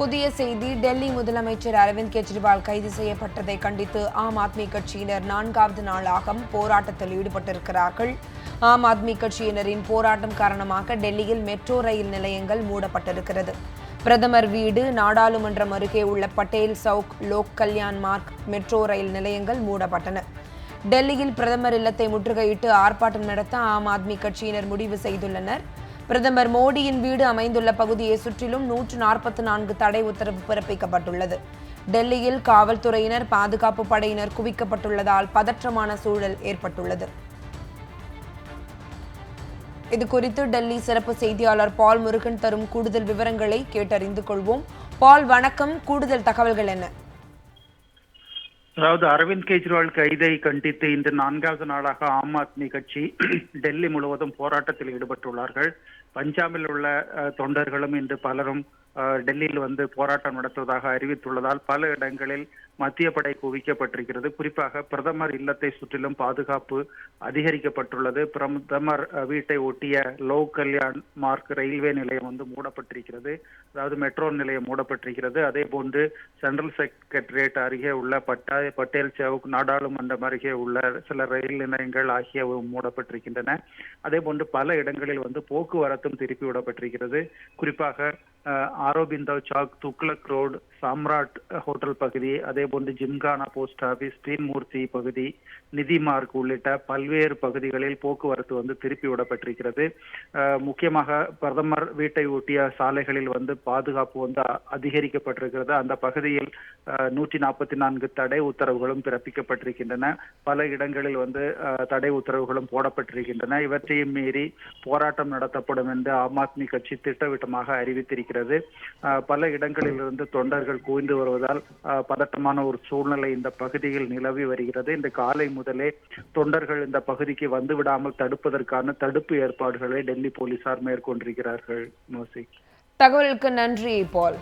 புதிய செய்தி டெல்லி முதலமைச்சர் அரவிந்த் கெஜ்ரிவால் கைது செய்யப்பட்டதை கண்டித்து ஆம் ஆத்மி கட்சியினர் நான்காவது நாளாக போராட்டத்தில் ஈடுபட்டிருக்கிறார்கள். ஆம் ஆத்மி கட்சியினரின் போராட்டம் காரணமாக டெல்லியில் மெட்ரோ ரயில் நிலையங்கள் மூடப்பட்டிருக்கிறது. பிரதமர் வீடு நாடாளுமன்றம் அருகே உள்ள பட்டேல் சவுக் லோக் கல்யாண் மார்க் மெட்ரோ ரயில் நிலையங்கள் மூடப்பட்டன. டெல்லியில் பிரதமர் இல்லத்தை முற்றுகையிட்டு ஆர்ப்பாட்டம் நடத்த ஆம் ஆத்மி கட்சியினர் முடிவு செய்துள்ளனர். பிரதமர் மோடியின் வீடு அமைந்துள்ள பகுதியை சுற்றிலும் நூற்று நாற்பத்தி நான்கு தடை உத்தரவு பிறப்பிக்கப்பட்டுள்ளது. டெல்லியில் காவல்துறையினர் பாதுகாப்பு படையினர் குவிக்கப்பட்டுள்ளதால் பதற்றமான சூழல் ஏற்பட்டுள்ளது. இது குறித்து டெல்லி சிறப்பு செய்தியாளர் பால் முருகன் தரும் கூடுதல் விவரங்களை கேட்டறிந்து கொள்வோம். பால் வணக்கம். கூடுதல் தகவல்கள் என்ன? அதாவது அரவிந்த் கெஜ்ரிவால் கைதை கண்டித்து இன்று நான்காவது நாளாக ஆம் ஆத்மி கட்சி டெல்லி முழுவதும் போராட்டத்தில் ஈடுபட்டுள்ளார்கள். பஞ்சாபில் உள்ள தொண்டர்களும் இன்று பலரும் டெல்லியில் வந்து போராட்டம் நடத்துவதாக அறிவித்துள்ளதால் பல இடங்களில் மத்திய படை குவிக்கப்பட்டிருக்கிறது. குறிப்பாக பிரதமர் இல்லத்தை சுற்றிலும் பாதுகாப்பு அதிகரிக்கப்பட்டுள்ளது. பிரதமர் வீட்டை ஒட்டிய லோ கல்யாண் மார்க் ரயில்வே நிலையம் வந்து மூடப்பட்டிருக்கிறது. அதாவது மெட்ரோ நிலையம் மூடப்பட்டிருக்கிறது. அதே போன்று சென்ட்ரல் செக்ரட்டரியேட் அருகே உள்ள பட்டா பட்டேல் சவுக் நாடாளுமன்றம் அருகே உள்ள சில ரயில் நிலையங்கள் ஆகியவை மூடப்பட்டிருக்கின்றன. அதே போன்று பல இடங்களில் வந்து போக்குவரத்தும் திருப்பி விடப்பட்டிருக்கிறது. குறிப்பாக ஆரோபிந்தவ் சாக் துக்ளக் ரோடு சாம்ராட் ஹோட்டல் பகுதி அதே போன்று ஜிம்கானா போஸ்ட் ஆபீஸ் தீன்மூர்த்தி பகுதி நிதி மார்க் உள்ளிட்ட பல்வேறு பகுதிகளில் போக்குவரத்து வந்து திருப்பி விடப்பட்டிருக்கிறது. முக்கியமாக பிரதமர் வீட்டை ஒட்டிய சாலைகளில் வந்து பாதுகாப்பு வந்து அதிகரிக்கப்பட்டிருக்கிறது. அந்த பகுதியில் நூற்றி நாற்பத்தி நான்கு தடை உத்தரவுகளும் பிறப்பிக்கப்பட்டிருக்கின்றன. பல இடங்களில் வந்து தடை உத்தரவுகளும் போடப்பட்டிருக்கின்றன. இவற்றையும் மீறி போராட்டம் நடத்தப்படும் என்று ஆம் ஆத்மி கட்சி திட்டவட்டமாக அறிவித்திருக்கிறது. இருக்கிறது பல இடங்களிலிருந்து தொண்டர்கள் குவிந்து வருவதால் பதட்டமான ஒரு சூழ்நிலை இந்த பகுதியில் நிலவி வருகிறது. இந்த காலை முதலே தொண்டர்கள் இந்த பகுதிக்கு வந்து விடாமல் தடுப்பதற்கான தடுப்பு ஏற்பாடுகளை டெல்லி போலீசார் மேற்கொண்டிருக்கிறார்கள். மோசி. தகவலுக்கு நன்றி பால்.